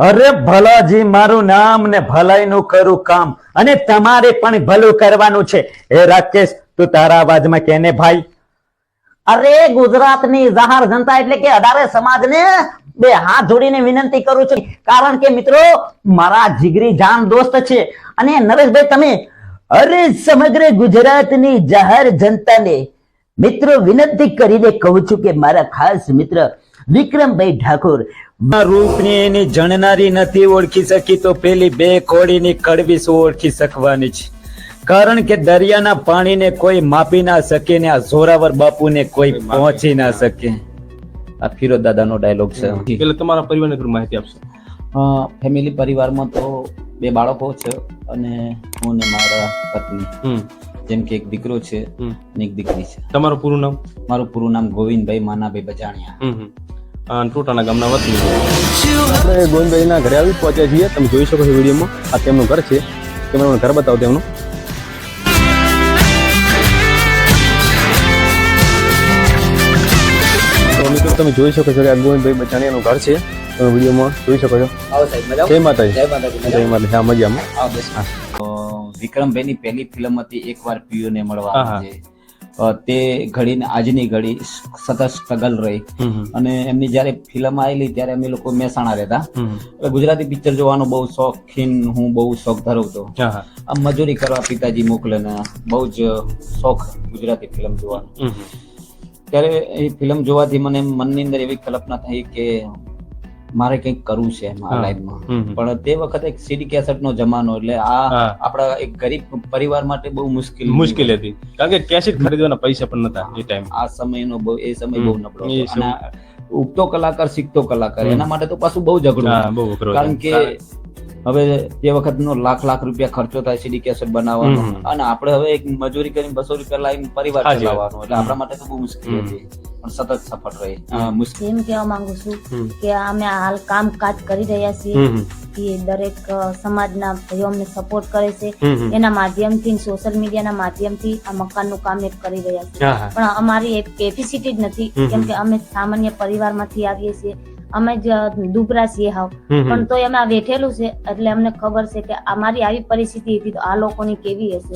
અરે ભલાજી, મારું નામ ને ભલાઈનું કરું કામ. અને તમારે પણ ભલું કરવાનું છે. એ રાકેશ, તું તારા અવાજમાં કેને ભાઈ? અરે, ગુજરાતની જાહેર જનતા એટલે કે અઢારે સમાજને બે હાથ જોડીને વિનંતી કરું છું. કારણ કે મિત્રો, મારા જીગરી જાન દોસ્ત છે. અને નરેશભાઈ, તમે અરે સમગ્ર ગુજરાતની જાહેર જનતાને મિત્રો વિનંતી કરીને કહું છું કે મારા ખાસ મિત્ર વિક્રમભાઈ ઠાકોર રૂપની જણનારી નથી ઓળખી શકી તો પેલી બે કોળીની કડવી શું ઓળખી શકવાની છે? કારણ કે દરિયાના પાણીને કોઈ માપી ના શકે ને આ જોરાવર બાપુને કોઈ પહોંચી ના શકે. આ ફિરો દાદાનો ડાયલોગ છે. પેલા તમારા પરિવારને થોડી માહિતી આપશો. ફેમિલી પરિવારમાં તો બે બાળકો છે અને હું ને મારા પત્ની. હમ. જેમ કે એક દીકરો છે અને એક દીકરી છે. તમારું પૂરું નામ? મારું પૂરું નામ ગોવિંદભાઈ માનાભાઈ બજાણિયા. ટોટાના ગામના વતની. આપણે ગોવિંદભાઈના ઘરે આવી પહોંચ્યા છીએ. તમે જોઈ શકો છો વિડીયોમાં. આ તેમનું ઘર છે. તમે ઘર બતાવો તેમનું. મિત્રો તમે જોઈ શકો છો કે આ ગોવિંદભાઈ બચાણીયાનું ઘર છે. તમે વિડીયોમાં જોઈ શકો છો. આવો જય માતાજી. જય માતાજી જય માતાજી. હા મજામાં. વિક્રમભાઈની પહેલી ફિલ્મ હતી એકવાર પીઓને મળવા તે ઘડીને આજની ઘડી સતત સ્ટ્રગલ રહી. અને એમની જ્યારે ફિલ્મ આવેલી ત્યારે અમે લોકો મહેસાણા રહેતા. એટલે ગુજરાતી પિક્ચર જોવાનો બહુ શોખીન હું બહુ શોખ ધરાવતો આમ મજૂરી કરવા પિતાજી મોકલે ને બહુ જ શોખ ગુજરાતી ફિલ્મ જોવાનો. ત્યારે એ ફિલ્મ જોવાથી મને મનની અંદર એવી કલ્પના થઈ કે મારે કંઈક કરવું છે મારા. લાઈફમાં. પણ તે વખતે એક સીડી કેસેટ નો જમાનો એટલે આ આપણા એક ગરીબ પરિવાર માટે બહુ મુશ્કેલ મુશ્કેલ હતી. કારણ કે કેસેટ ખરીદવાના પૈસા પણ નતા એ ટાઈમ આ સમયનો બહુ એ સમય બહુ નબળો અને ઉગતો કલાકાર શીખતો કલાકાર એના માટે તો પાછું બહુ ઝઘડું કારણ કે હવે તે વખતનો લાખ લાખ રૂપિયા ખર્ચો થાય સીડી કેસેટ બનાવવાનો. અને આપણે હવે એક મજૂરી કરીને બસો રૂપિયા લાવીને પરિવાર ચલાવવાનો. એટલે આપણા માટે તો બહુ મુશ્કેલ હતી. પણ સતત સફળ રહે. એમ કહેવા માંગુ છું કે અમે હાલ કામકાજ કરી રહ્યા છીએ. કે દરેક સમાજના ભાઈઓ અમને સપોર્ટ કરે છે. એના માધ્યમથી સોશિયલ મીડિયાના માધ્યમથી આ મકાનનું કામ એક કરી રહ્યા છીએ. પણ અમારી એક કેપેસિટી જ નથી. કેમ કે અમે સામાન્ય પરિવારમાંથી આવીએ છીએ. અમે જ દુબરા છીએ હાવ. પણ તોય અમે આ બેઠેલું છે એટલે અમને ખબર છે કે અમારી આવી પરિસ્થિતિ હતી તો આ લોકોની કેવી હશે.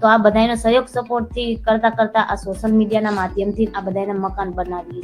તો આ બધાનો સહયોગ સપોર્ટથી કરતા કરતા આ સોશિયલ મીડિયાના માધ્યમથી આ બધાના મકાન બનાવીએ